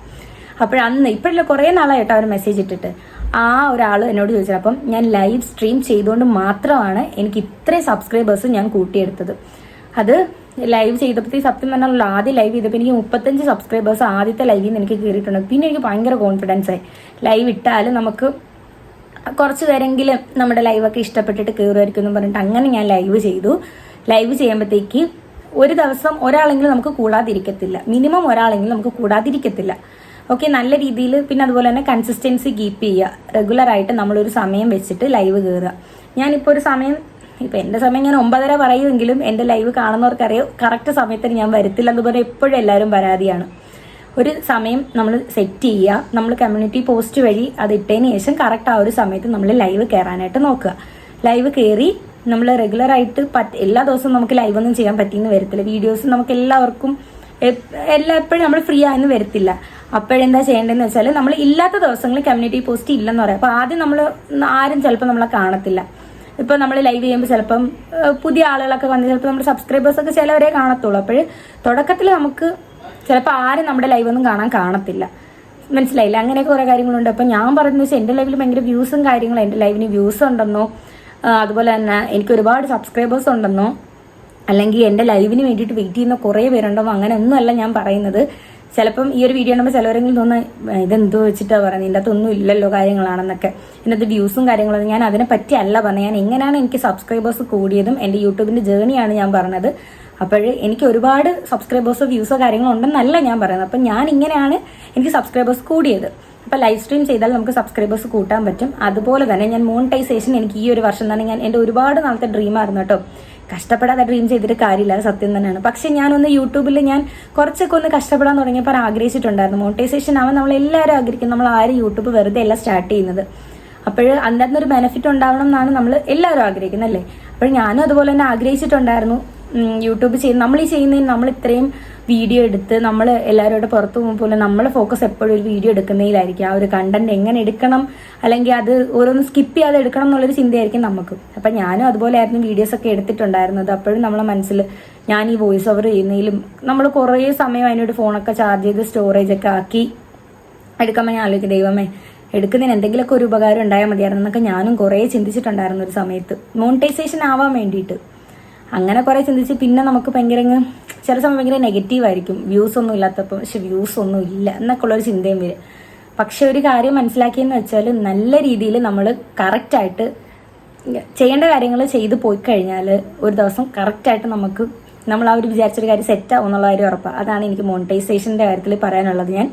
Speaker 1: അപ്പോഴന്ന് ഇപ്പോഴല്ല കുറേ നാളായിട്ടോ അവർ മെസ്സേജ് ഇട്ടിട്ട്. ആ ഒരാൾ എന്നോട് ചോദിച്ചത് അപ്പം ഞാൻ ലൈവ് സ്ട്രീം ചെയ്തുകൊണ്ട് മാത്രമാണ് എനിക്ക് ഇത്രയും സബ്സ്ക്രൈബേഴ്സ് ഞാൻ കൂട്ടിയെടുത്തത്. അത് ലൈവ് ചെയ്തപ്പോഴത്തേക്ക് സത്യം പറഞ്ഞാൽ ആദ്യം ലൈവ് ചെയ്തപ്പോൾ എനിക്ക് മുപ്പത്തഞ്ച് സബ്സ്ക്രൈബേഴ്സ് ആദ്യത്തെ ലൈവിൽ നിന്ന് എനിക്ക് കയറിയിട്ടുണ്ട്. പിന്നെ എനിക്ക് ഭയങ്കര കോൺഫിഡൻസ് ആയി. ലൈവ് ഇട്ടാലും നമുക്ക് കുറച്ച് പേരെങ്കിലും നമ്മുടെ ലൈവൊക്കെ ഇഷ്ടപ്പെട്ടിട്ട് കയറുമായിരിക്കും എന്ന് പറഞ്ഞിട്ട് അങ്ങനെ ഞാൻ ലൈവ് ചെയ്തു. ലൈവ് ചെയ്യുമ്പോഴത്തേക്ക് ഒരു ദിവസം ഒരാളെങ്കിലും നമുക്ക് കൂടാതിരിക്കത്തില്ല. മിനിമം ഒരാളെങ്കിലും നമുക്ക് കൂടാതിരിക്കത്തില്ല. ഓക്കെ നല്ല രീതിയിൽ പിന്നെ അതുപോലെ തന്നെ കൺസിസ്റ്റൻസി കീപ്പ് ചെയ്യുക. റെഗുലറായിട്ട് നമ്മളൊരു സമയം വെച്ചിട്ട് ലൈവ് കയറുക. ഞാനിപ്പോൾ ഒരു സമയം ഇപ്പം എന്റെ സമയം ഞാൻ ഒമ്പതര പറയുമെങ്കിലും എന്റെ ലൈവ് കാണുന്നവർക്കറിയാം കറക്റ്റ് സമയത്തിന് ഞാൻ വരത്തില്ല അതുപോലെ എപ്പോഴും എല്ലാവരും പരാതിയാണ്. ഒരു സമയം നമ്മൾ സെറ്റ് ചെയ്യുക നമ്മൾ കമ്മ്യൂണിറ്റി പോസ്റ്റ് വഴി അത് ഇട്ടതിന് ശേഷം കറക്റ്റ് ആ ഒരു സമയത്ത് നമ്മൾ ലൈവ് കയറാനായിട്ട് നോക്കുക. ലൈവ് കയറി നമ്മൾ റെഗുലർ ആയിട്ട് എല്ലാ ദിവസവും നമുക്ക് ലൈവ് ഒന്നും ചെയ്യാൻ പറ്റിയെന്ന് വരത്തില്ല. വീഡിയോസ് നമുക്ക് എല്ലാവർക്കും എല്ലാം എല്ലാ എപ്പോഴും നമ്മൾ ഫ്രീ ആയെന്ന് വരത്തില്ല. അപ്പോഴെന്താ ചെയ്യേണ്ടതെന്ന് വെച്ചാൽ നമ്മൾ ഇല്ലാത്ത ദിവസങ്ങളിൽ കമ്മ്യൂണിറ്റി പോസ്റ്റ് ഇല്ലെന്ന് പറയാം. അപ്പോൾ ആദ്യം നമ്മൾ ആരും ചിലപ്പോൾ നമ്മളെ കാണത്തില്ല. ഇപ്പോൾ നമ്മൾ ലൈവ് ചെയ്യുമ്പോൾ ചിലപ്പം പുതിയ ആളുകളൊക്കെ വന്ന് ചിലപ്പോൾ നമ്മുടെ സബ്സ്ക്രൈബേഴ്സൊക്കെ ചിലവരെ കാണത്തുള്ളൂ. അപ്പോൾ തുടക്കത്തിൽ നമുക്ക് ചിലപ്പോൾ ആരും നമ്മുടെ ലൈവൊന്നും കാണാൻ കാണത്തില്ല. മനസ്സിലായില്ല? അങ്ങനെയൊക്കെ കുറേ കാര്യങ്ങളുണ്ട്. അപ്പം ഞാൻ പറയുന്നത് വെച്ചാൽ എന്റെ ലൈവിൽ ഭയങ്കര വ്യൂസും കാര്യങ്ങളും എന്റെ ലൈവിന് വ്യൂസ് ഉണ്ടെന്നോ അതുപോലെ തന്നെ എനിക്ക് ഒരുപാട് സബ്സ്ക്രൈബേഴ്സ് ഉണ്ടെന്നോ അല്ലെങ്കിൽ എന്റെ ലൈവിന് വേണ്ടിയിട്ട് വെയിറ്റ് ചെയ്യുന്ന കുറേ പേരുണ്ടോ അങ്ങനെ ഒന്നുമല്ല ഞാൻ പറയുന്നത്. ചിലപ്പം ഈ ഒരു വീഡിയോ കാണുമ്പോൾ ചിലവരെങ്കിലും തോന്നുന്ന ഇതെന്തോ വെച്ചിട്ടാ പറയുന്നത് ഇതിന്റെ അകത്തൊന്നും ഇല്ലല്ലോ കാര്യങ്ങളാണെന്നൊക്കെ. ഇതിനകത്ത് വ്യൂസും കാര്യങ്ങളും ഞാൻ അതിനെ പറ്റി അല്ല പറഞ്ഞത്. ഞാൻ എങ്ങനെയാണ് എനിക്ക് സബ്സ്ക്രൈബേഴ്സ് കൂടിയതും എന്റെ യൂട്യൂബിന്റെ ജേണിയാണ് ഞാൻ പറഞ്ഞത്. അപ്പോൾ എനിക്ക് ഒരുപാട് സബ്സ്ക്രൈബേഴ്സോ വ്യൂസോ കാര്യങ്ങളോ ഉണ്ടെന്നല്ല ഞാൻ പറയുന്നത്. അപ്പം ഞാൻ ഇങ്ങനെയാണ് എനിക്ക് സബ്സ്ക്രൈബേഴ്സ് കൂടിയത്. അപ്പോൾ ലൈവ് സ്ട്രീം ചെയ്താൽ നമുക്ക് സബ്സ്ക്രൈബേഴ്സ് കൂട്ടാൻ പറ്റും. അതുപോലെ തന്നെ ഞാൻ മോണിറ്റൈസേഷൻ എനിക്ക് ഈ ഒരു വർഷം തന്നെ ഞാൻ എന്റെ ഒരുപാട് നാളത്തെ ഡ്രീമായിരുന്നു കേട്ടോ. കഷ്ടപ്പെടാതെ ഡ്രീം ചെയ്തിട്ട് കാര്യമില്ല അത് സത്യം തന്നെയാണ്. പക്ഷെ ഞാനൊന്ന് യൂട്യൂബിൽ ഞാൻ കുറച്ചൊക്കെ ഒന്ന് കഷ്ടപ്പെടാൻ തുടങ്ങിയപ്പോൾ ആഗ്രഹിച്ചിട്ടുണ്ടായിരുന്നു. മോണിറ്റൈസേഷൻ ആവാൻ നമ്മൾ എല്ലാവരും ആഗ്രഹിക്കും. നമ്മൾ ആരും യൂട്യൂബ് വെറുതെ അല്ല സ്റ്റാർട്ട് ചെയ്യുന്നത്. അപ്പോൾ അന്നത്തെ ഒരു ബെനിഫിറ്റ് ഉണ്ടാവണം എന്നാണ് നമ്മൾ എല്ലാവരും ആഗ്രഹിക്കുന്നത് അല്ലേ അപ്പോൾ ഞാനും അതുപോലെ തന്നെ ആഗ്രഹിച്ചിട്ടുണ്ടായിരുന്നു. യൂട്യൂബ് ചെയ്യുന്ന നമ്മൾ ഈ ചെയ്യുന്നതിന് നമ്മൾ ഇത്രയും വീഡിയോ എടുത്ത് നമ്മൾ എല്ലാവരോട് പുറത്തു പോകുമ്പോൾ നമ്മൾ ഫോക്കസ് എപ്പോഴും ഒരു വീഡിയോ എടുക്കുന്നതിലായിരിക്കും. ആ ഒരു കണ്ടന്റ് എങ്ങനെ എടുക്കണം? അല്ലെങ്കിൽ അത് ഓരോന്ന് സ്കിപ്പ് ചെയ്യാതെ എടുക്കണം എന്നുള്ളൊരു ചിന്തയായിരിക്കും നമുക്ക്. അപ്പം ഞാനും അതുപോലെ ആയിരുന്നു വീഡിയോസ് ഒക്കെ എടുത്തിട്ടുണ്ടായിരുന്നത്. അപ്പോഴും നമ്മളെ മനസ്സിൽ ഞാൻ ഈ വോയിസ് ഓവർ ചെയ്യുന്നതിലും നമ്മൾ കുറേ സമയം അതിനോട് ഫോണൊക്കെ ചാർജ് ചെയ്ത് സ്റ്റോറേജ് ഒക്കെ ആക്കി എടുക്കുമ്പോൾ ഞാൻ ആലോചിക്കും. ദൈവമേ എടുക്കുന്നതിന് എന്തെങ്കിലുമൊക്കെ ഒരു ഉപകാരം ഉണ്ടായാൽ മതിയായിരുന്നു എന്നൊക്കെ ഞാനും കുറേ ചിന്തിച്ചിട്ടുണ്ടായിരുന്നു ഒരു സമയത്ത്. മോണിറ്റൈസേഷൻ ആവാൻ വേണ്ടിയിട്ട്. അങ്ങനെ കുറേ ചിന്തിച്ച് പിന്നെ നമുക്ക് ഭയങ്കര ചില സമയം ഭയങ്കര നെഗറ്റീവ് ആയിരിക്കും. വ്യൂസ് ഒന്നും ഇല്ലാത്തപ്പോൾ പക്ഷെ വ്യൂസ് ഒന്നും ഇല്ല എന്നൊക്കെ ഉള്ളൊരു ചിന്തയും വരും. പക്ഷെ ഒരു കാര്യം മനസ്സിലാക്കിയെന്ന് വെച്ചാൽ നല്ല രീതിയിൽ നമ്മൾ കറക്റ്റായിട്ട് ചെയ്യേണ്ട കാര്യങ്ങൾ ചെയ്തു പോയി കഴിഞ്ഞാൽ ഒരു ദിവസം കറക്റ്റായിട്ട് നമുക്ക് നമ്മൾ ആ ഒരു വിചാരിച്ചൊരു കാര്യം സെറ്റാവും എന്നുള്ള കാര്യം ഉറപ്പാണ് അതാണ് എനിക്ക് മോണിറ്റൈസേഷന്റെ കാര്യത്തിൽ പറയാനുള്ളത്. ഞാൻ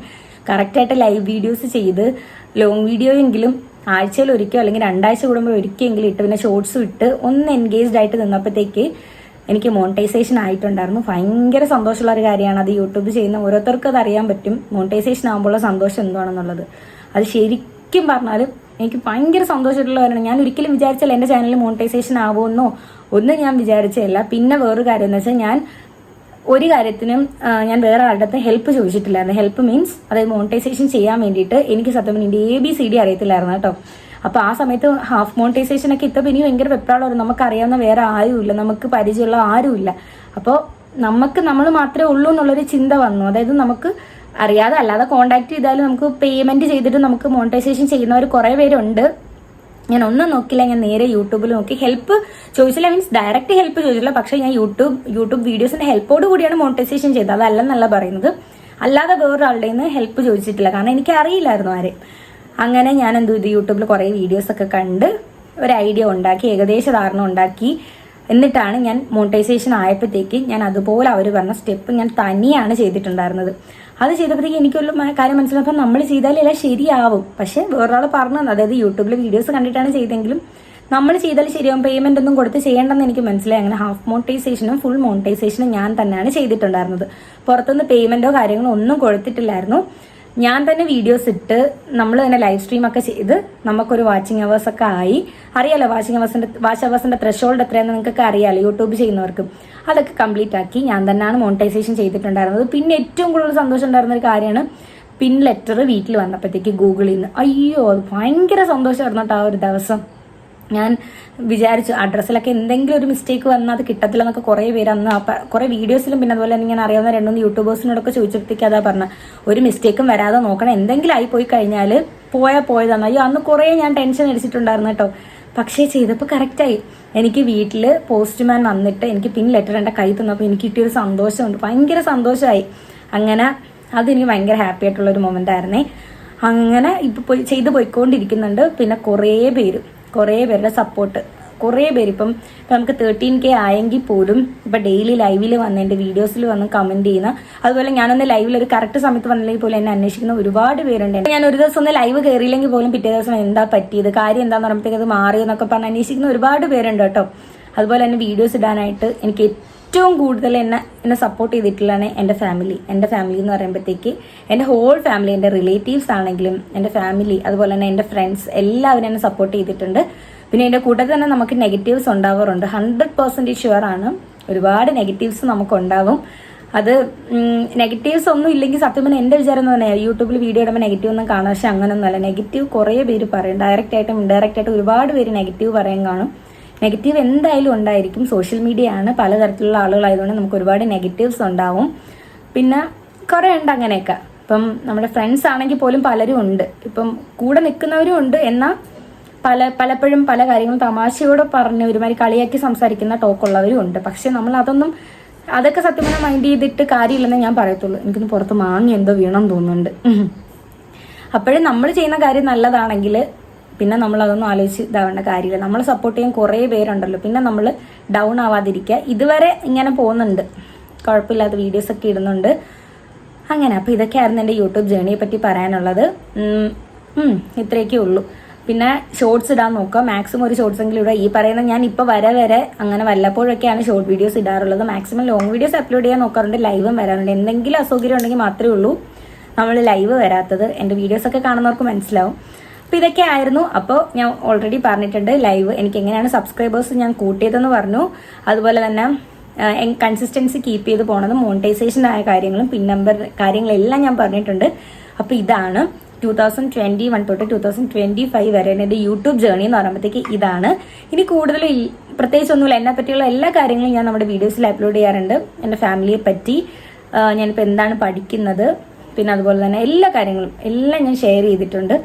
Speaker 1: കറക്റ്റായിട്ട് ലൈവ് വീഡിയോസ് ചെയ്ത് ലോങ് വീഡിയോ എങ്കിലും ആഴ്ചയിൽ ഒരിക്കൽ അല്ലെങ്കിൽ രണ്ടാഴ്ച കൂടുമ്പോൾ ഒരിക്കലെങ്കിലും ഇട്ട് പിന്നെ ഷോർട്സും ഇട്ട് ഒന്ന് എൻഗേജ്ഡ് ആയിട്ട് നിന്നപ്പോഴത്തേക്ക് എനിക്ക് മോണിറ്റൈസേഷൻ ആയിട്ടുണ്ടായിരുന്നു. ഭയങ്കര സന്തോഷമുള്ള ഒരു കാര്യമാണ് അത് യൂട്യൂബ് ചെയ്യുന്ന ഓരോരുത്തർക്കും അത് അറിയാൻ പറ്റും. മോണിറ്റൈസേഷൻ ആകുമ്പോഴുള്ള സന്തോഷം എന്താണെന്നുള്ളത്. അത് ശരിക്കും പറഞ്ഞാൽ എനിക്ക് ഭയങ്കര സന്തോഷമായിട്ടുള്ള കാര്യമാണ്. ഞാൻ ഒരിക്കലും വിചാരിച്ചില്ല എന്റെ ചാനലിൽ മോണിറ്റൈസേഷൻ ആവുമെന്നോ ഒന്നും ഞാൻ വിചാരിച്ചതല്ല പിന്നെ വേറൊരു കാര്യം എന്ന് വെച്ചാൽ ഞാൻ ഒരു കാര്യത്തിനും ഞാൻ വേറെ ആളുടെ അടുത്ത് ഹെൽപ്പ് ചോദിച്ചിട്ടില്ലായിരുന്നു. ഹെൽപ്പ് മീൻസ് അതായത് മോണിറ്റൈസേഷൻ ചെയ്യാൻ വേണ്ടിയിട്ട് എനിക്ക് സത്യം പറഞ്ഞാൽ എ ബി സി ഡി അറിയത്തില്ലായിരുന്നു കേട്ടോ. അപ്പൊ ആ സമയത്ത് ഹാഫ് മോണിറ്റൈസേഷൻ ഒക്കെ ഇത്തപ്പോൾ എനിക്ക് ഭയങ്കര നമുക്ക് അറിയാവുന്ന വേറെ ആരുമില്ല നമുക്ക് പരിചയമുള്ള ആരുമില്ല. അപ്പോൾ നമുക്ക് നമ്മൾ മാത്രമേ ഉള്ളൂ എന്നുള്ളൊരു ചിന്ത വന്നു. അതായത് നമുക്ക് അറിയാതെ അല്ലാതെ കോണ്ടാക്ട് ചെയ്താലും നമുക്ക് പേയ്മെന്റ് ചെയ്തിട്ട് നമുക്ക് മോണിറ്റൈസേഷൻ ചെയ്യുന്നവർ കുറേ പേരുണ്ട്. ഞാൻ ഒന്നും നോക്കില്ല ഞാൻ നേരെ യൂട്യൂബിൽ നോക്കി. ഹെൽപ്പ് ചോദിച്ചില്ല മീൻസ് ഡയറക്റ്റ് ഹെൽപ്പ് ചോദിച്ചില്ല പക്ഷേ ഞാൻ യൂട്യൂബ് യൂട്യൂബ് വീഡിയോസിന്റെ ഹെൽപ്പോട് കൂടിയാണ് മോണിറ്റൈസേഷൻ ചെയ്തത്. അതല്ലെന്നല്ല പറയുന്നത്. അല്ലാതെ വേറൊരാളുടെ നിന്ന് ഹെൽപ്പ് ചോദിച്ചിട്ടില്ല. കാരണം എനിക്ക് അറിയില്ലായിരുന്നു ആരെ. അങ്ങനെ ഞാൻ എന്ത് ചെയ്തു? യൂട്യൂബിൽ കുറേ വീഡിയോസ് ഒക്കെ കണ്ട് ഒരു ഐഡിയ ഉണ്ടാക്കി ഏകദേശ ധാരണ ഉണ്ടാക്കി. എന്നിട്ടാണ് ഞാൻ മോണിറ്റൈസേഷൻ ആയപ്പോഴത്തേക്ക് ഞാൻ അതുപോലെ അവർ പറഞ്ഞ സ്റ്റെപ്പ് ഞാൻ തനിയാണ് ചെയ്തിട്ടുണ്ടായിരുന്നത്. അത് ചെയ്തപ്പോഴത്തേക്ക് എനിക്കൊരു കാര്യം മനസ്സിലായപ്പോൾ നമ്മൾ ചെയ്താലെല്ലാം ശരിയാവും. പക്ഷെ വേറൊരാൾ പറഞ്ഞു. അതായത് യൂട്യൂബിൽ വീഡിയോസ് കണ്ടിട്ടാണ് ചെയ്തെങ്കിലും നമ്മൾ ചെയ്താൽ ശരിയാവും. പേയ്മെന്റ് ഒന്നും കൊടുത്ത് ചെയ്യേണ്ടെന്ന് എനിക്ക് മനസ്സിലായി. അങ്ങനെ ഹാഫ് മോണിറ്റൈസേഷനും ഫുൾ മോണിറ്റൈസേഷനും ഞാൻ തന്നെയാണ് ചെയ്തിട്ടുണ്ടായിരുന്നത്. പുറത്തുനിന്ന് പേയ്മെന്റോ കാര്യങ്ങളോ ഒന്നും കൊടുത്തിട്ടില്ലായിരുന്നു. ഞാൻ തന്നെ വീഡിയോസ് ഇട്ട് നമ്മൾ തന്നെ ലൈവ് സ്ട്രീം ഒക്കെ ചെയ്ത് നമുക്കൊരു വാച്ചിങ് അവേഴ്സ് ഒക്കെ ആയി. അറിയാലോ വാച്ചിങ് അവേഴ്സിന്റെ വാച്ച് അവേഴ്സിന്റെ ത്രഷോൾഡ് എത്രയാണെന്ന് നിങ്ങൾക്ക് അറിയാലോ യൂട്യൂബ് ചെയ്യുന്നവർക്ക്. അതൊക്കെ കംപ്ലീറ്റ് ആക്കി ഞാൻ തന്നെയാണ് മോണിറ്റൈസേഷൻ ചെയ്തിട്ടുണ്ടായിരുന്നത്. പിന്നെ ഏറ്റവും കൂടുതൽ സന്തോഷം ഉണ്ടായിരുന്ന ഒരു കാര്യമാണ് പിൻ ലെറ്റർ വീട്ടിൽ വന്നപ്പോഴത്തേക്ക് ഗൂഗിളിൽ നിന്ന്. അയ്യോ ഭയങ്കര സന്തോഷമായിരുന്നു കേട്ടോ ആ ഒരു ദിവസം. ഞാൻ വിചാരിച്ചു അഡ്രസ്സിലൊക്കെ എന്തെങ്കിലും ഒരു മിസ്റ്റേക്ക് വന്നാൽ അത് കിട്ടത്തില്ല എന്നൊക്കെ കുറേ പേര് അന്ന് കുറേ വീഡിയോസിലും പിന്നെ അതുപോലെ തന്നെ ഞാൻ അറിയാവുന്ന രണ്ടുമൂന്ന് യൂട്യൂബേഴ്സിനോടൊക്കെ ചോദിച്ചപ്പോഴത്തേക്ക് അതാ പറഞ്ഞ ഒരു മിസ്റ്റേക്കും വരാതെ നോക്കണം. എന്തെങ്കിലും ആയി പോയി കഴിഞ്ഞാൽ പോയാൽ പോയതാണ് അയ്യോ അന്ന് കുറേ ഞാൻ ടെൻഷൻ അടിച്ചിട്ടുണ്ടായിരുന്നു കേട്ടോ. പക്ഷേ ചെയ്തപ്പോൾ കറക്റ്റായി എനിക്ക് വീട്ടിൽ പോസ്റ്റ്മാൻ വന്നിട്ട് എനിക്ക് പിൻ ലെറ്റർ എന്റെ കൈ തന്നപ്പോൾ എനിക്ക് കിട്ടിയൊരു സന്തോഷമുണ്ട്. ഭയങ്കര സന്തോഷമായി അങ്ങനെ അതെനിക്ക് ഭയങ്കര ഹാപ്പി ആയിട്ടുള്ള ഒരു മൊമെന്റ് ആയിരുന്നേ. അങ്ങനെ ഇപ്പോൾ പോയി ചെയ്ത് പോയിക്കൊണ്ടിരിക്കുന്നുണ്ട്. പിന്നെ കുറേ പേര്. കുറേ പേരുടെ സപ്പോർട്ട് കുറേ പേര് ഇപ്പം നമുക്ക് തേർട്ടീൻ കെ ആയെങ്കിൽ പോലും ഇപ്പം ഡെയിലി ലൈവിൽ വന്ന് എന്റെ വീഡിയോസിൽ വന്ന് കമന്റ് ചെയ്യുന്ന അതുപോലെ ഞാനൊന്ന് ലൈവിൽ ഒരു കറക്റ്റ് സമയത്ത് വന്നില്ലെങ്കിൽ പോലും എന്നെ അന്വേഷിക്കുന്ന ഒരുപാട് പേരുണ്ട്. ഞാൻ ഒരു ദിവസം ഒന്ന് ലൈവ് കയറിയില്ലെങ്കിൽ പോലും പിറ്റേ ദിവസം എന്താ പറ്റിയത് കാര്യം എന്താന്ന് പറയുമ്പോഴത്തേക്ക് അത് മാറിയെന്നൊക്കെ പറഞ്ഞ് അന്വേഷിക്കുന്ന ഒരുപാട് പേരുണ്ട് കേട്ടോ. അതുപോലെ തന്നെ വീഡിയോസ് ഇടാനായിട്ട് എനിക്ക് ഏറ്റവും കൂടുതൽ എന്നെ എന്നെ സപ്പോർട്ട് ചെയ്തിട്ടുള്ളതാണ് എന്റെ ഫാമിലി എന്റെ ഫാമിലി എന്ന് പറയുമ്പോഴത്തേക്ക് എന്റെ ഹോൾ ഫാമിലി എന്റെ റിലേറ്റീവ്സ് ആണെങ്കിലും എന്റെ ഫാമിലി അതുപോലെ തന്നെ എന്റെ ഫ്രണ്ട്സ് എല്ലാവരും എന്നെ സപ്പോർട്ട് ചെയ്തിട്ടുണ്ട്. പിന്നെ എന്റെ കൂട്ടത്തിൽ തന്നെ നമുക്ക് നെഗറ്റീവ്സ് ഉണ്ടാവാറുണ്ട്. ഹൺഡ്രഡ് പെർസെന്റേജ് ഷുവർ ആണ്. ഒരുപാട് നെഗറ്റീവ്സ് നമുക്കുണ്ടാവും അത് നെഗറ്റീവ്സ് ഒന്നും ഇല്ലെങ്കിൽ സത്യം പറഞ്ഞാൽ എന്റെ വിചാരം പറഞ്ഞാൽ യൂട്യൂബിൽ വീഡിയോ ഇടുമ്പോൾ നെഗറ്റീവ് ഒന്നും കാണാം. പക്ഷെ അങ്ങനെയൊന്നുമല്ല നെഗറ്റീവ് കുറേ പേര് പറയും. ഡയറക്റ്റ് ആയിട്ടും ഇൻഡയറക്റ്റ് ആയിട്ടും ഒരുപാട് പേര് നെഗറ്റീവ് പറയാൻ കാണും. നെഗറ്റീവ് എന്തായാലും ഉണ്ടായിരിക്കും. സോഷ്യൽ മീഡിയ ആണ് പലതരത്തിലുള്ള ആളുകളായതുകൊണ്ട് നമുക്ക് ഒരുപാട് നെഗറ്റീവ്സ് ഉണ്ടാവും. പിന്നെ കുറേ ഉണ്ട് അങ്ങനെയൊക്കെ. ഇപ്പം നമ്മുടെ ഫ്രണ്ട്സ് ആണെങ്കിൽ പോലും പലരും ഉണ്ട്. ഇപ്പം കൂടെ നിൽക്കുന്നവരും ഉണ്ട് എന്നാൽ പല പലപ്പോഴും പല കാര്യങ്ങളും തമാശയോടെ പറഞ്ഞ് ഒരുമാതിരി കളിയാക്കി സംസാരിക്കുന്ന ടോക്കുള്ളവരും ഉണ്ട്. പക്ഷെ നമ്മൾ അതൊന്നും അതൊക്കെ സത്യം പറഞ്ഞാൽ മൈൻഡ് ചെയ്തിട്ട് കാര്യമില്ലെന്നേ ഞാൻ പറയത്തുള്ളൂ. എനിക്കൊന്ന് പുറത്ത് മാങ്ങി എന്തോ വീണം തോന്നുന്നുണ്ട്. അപ്പോഴും നമ്മൾ ചെയ്യുന്ന കാര്യം നല്ലതാണെങ്കിൽ പിന്നെ നമ്മൾ അതൊന്നും ആലോചിച്ച് ഇതാവേണ്ട കാര്യമില്ല. നമ്മൾ സപ്പോർട്ട് ചെയ്യാൻ കുറേ പേരുണ്ടല്ലോ. പിന്നെ നമ്മൾ ഡൗൺ ആവാതിരിക്കുക. ഇതുവരെ ഇങ്ങനെ പോകുന്നുണ്ട്. കുഴപ്പമില്ലാത്ത വീഡിയോസ് ഒക്കെ ഇടുന്നുണ്ട്. അങ്ങനെ. അപ്പോൾ ഇതൊക്കെയായിരുന്നു എന്റെ യൂട്യൂബ് ജേണിയെ പറ്റി പറയാനുള്ളത്. ഇത്രയൊക്കെ ഉള്ളൂ. പിന്നെ ഷോർട്സ് ഇടാൻ നോക്കുക. മാക്സിമം ഒരു ഷോർട്സ് എങ്കിലും ഇടുക. ഈ പറയുന്ന ഞാൻ ഇപ്പോൾ വരെ വരെ അങ്ങനെ വല്ലപ്പോഴൊക്കെയാണ് ഷോർട്ട് വീഡിയോസ് ഇടാറുള്ളത്. മാക്സിമം ലോങ് വീഡിയോസ് അപ്ലോഡ് ചെയ്യാൻ നോക്കാറുണ്ട്. ലൈവും വരാറുണ്ട്. എന്തെങ്കിലും അസൗകര്യം ഉണ്ടെങ്കിൽ മാത്രമേ ഉള്ളൂ. നമ്മൾ ലൈവ് വരാത്തത്. എന്റെ വീഡിയോസൊക്കെ കാണുന്നവർക്ക് മനസ്സിലാവും. അപ്പോൾ ഇതൊക്കെ ആയിരുന്നു അപ്പോൾ ഞാൻ ഓൾറെഡി പറഞ്ഞിട്ടുണ്ട് ലൈവ് എനിക്ക് എങ്ങനെയാണ് സബ്സ്ക്രൈബേഴ്സ് ഞാൻ കൂട്ടിയതെന്ന് പറഞ്ഞു. അതുപോലെ തന്നെ കൺസിസ്റ്റൻസി കീപ്പ് ചെയ്ത് പോണതും മോണിറ്റൈസേഷൻ ആയ കാര്യങ്ങളും പിൻ നമ്പർ കാര്യങ്ങളെല്ലാം ഞാൻ പറഞ്ഞിട്ടുണ്ട്. അപ്പോൾ ഇതാണ് ടൂ തൗസൻഡ് ട്വന്റി വൺ തൊട്ട് ടൂ തൗസൻഡ് ട്വന്റി ഫൈവ് വരെ എന്റെ യൂട്യൂബ് ജേർണി എന്ന് പറയുമ്പോഴത്തേക്ക് ഇതാണ്. ഇനി കൂടുതൽ ഈ- പ്രത്യേകിച്ച് ഒന്നുമില്ല. എന്നെ പറ്റിയുള്ള എല്ലാ കാര്യങ്ങളും ഞാൻ നമ്മുടെ വീഡിയോസിൽ അപ്ലോഡ് ചെയ്യാറുണ്ട്. എന്റെ ഫാമിലിയെ പറ്റി ഞാനിപ്പോൾ എന്താണ് പഠിക്കുന്നത് പിന്നെ അതുപോലെ തന്നെ എല്ലാ കാര്യങ്ങളും എല്ലാം ഞാൻ ഷെയർ ചെയ്തിട്ടുണ്ട്.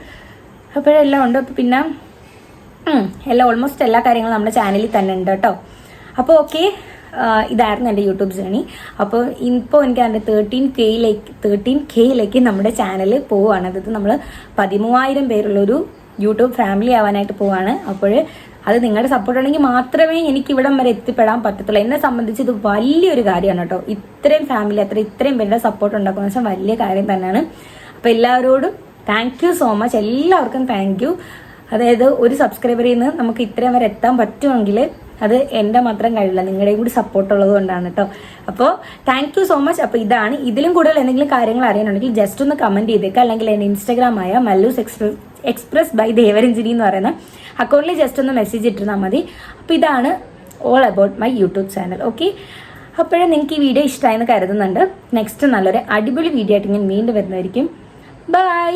Speaker 1: അപ്പോഴെല്ലാം ഉണ്ട്. അപ്പോൾ പിന്നെ എല്ലാം ഓൾമോസ്റ്റ് എല്ലാ കാര്യങ്ങളും നമ്മുടെ ചാനലിൽ തന്നെ ഉണ്ട് കേട്ടോ. അപ്പോൾ ഓക്കെ ഇതായിരുന്നു എന്റെ യൂട്യൂബ് ജേണി അപ്പോൾ ഇപ്പോൾ എനിക്ക് അതിന്റെ തേർട്ടീൻ കെയിലേക്ക് തേർട്ടീൻ കെയിലേക്ക് നമ്മുടെ ചാനൽ പോവുകയാണ് അതായത് നമ്മൾ പതിമൂവായിരം പേരുള്ളൊരു യൂട്യൂബ് ഫാമിലി ആവാനായിട്ട് പോവാണ്. അപ്പോൾ അത് നിങ്ങളുടെ സപ്പോർട്ട് ഉണ്ടെങ്കിൽ മാത്രമേ എനിക്ക് ഇവിടം വരെ എത്തിപ്പെടാൻ പറ്റത്തുള്ളൂ. എന്നെ സംബന്ധിച്ച് ഇത് വലിയൊരു കാര്യമാണ് കേട്ടോ. ഇത്രയും ഫാമിലി അത്ര ഇത്രയും പേരുടെ സപ്പോർട്ട് ഉണ്ടാക്കുന്ന വെച്ചാൽ വലിയ കാര്യം തന്നെയാണ്. അപ്പോൾ എല്ലാവരോടും താങ്ക് യു സോ മച്ച് എല്ലാവർക്കും താങ്ക് യു അതായത് ഒരു സബ്സ്ക്രൈബറിൽ നിന്ന് നമുക്ക് ഇത്രയും വരെ എത്താൻ പറ്റുമെങ്കിൽ അത് എന്റെ മാത്രം കഴിയില്ല നിങ്ങളുടെയും കൂടി സപ്പോർട്ട് ഉള്ളത് കൊണ്ടാണ് കേട്ടോ അപ്പോൾ താങ്ക് യു സോ മച്ച് അപ്പോൾ ഇതാണ്. ഇതിലും കൂടുതൽ എന്തെങ്കിലും കാര്യങ്ങൾ അറിയാനുണ്ടെങ്കിൽ ജസ്റ്റ് ഒന്ന് കമന്റ് ചെയ്തേക്കുക അല്ലെങ്കിൽ എന്റെ ഇൻസ്റ്റാഗ്രാമായ Mallus express express by Devaranjini എന്ന് പറയുന്ന അക്കൗണ്ടിൽ ജസ്റ്റ് ഒന്ന് മെസ്സേജ് ഇട്ടിരുന്നാൽ മതി. അപ്പോൾ ഇതാണ് all about my YouTube channel okay അപ്പോഴേ നിങ്ങൾക്ക് ഈ വീഡിയോ ഇഷ്ടമായെന്ന് കരുതുന്നുണ്ട്. നെക്സ്റ്റ് നല്ലൊരു അടിപൊളി വീഡിയോ ആയിട്ട് ഞാൻ വീണ്ടും വരുന്നതായിരിക്കും. ബൈ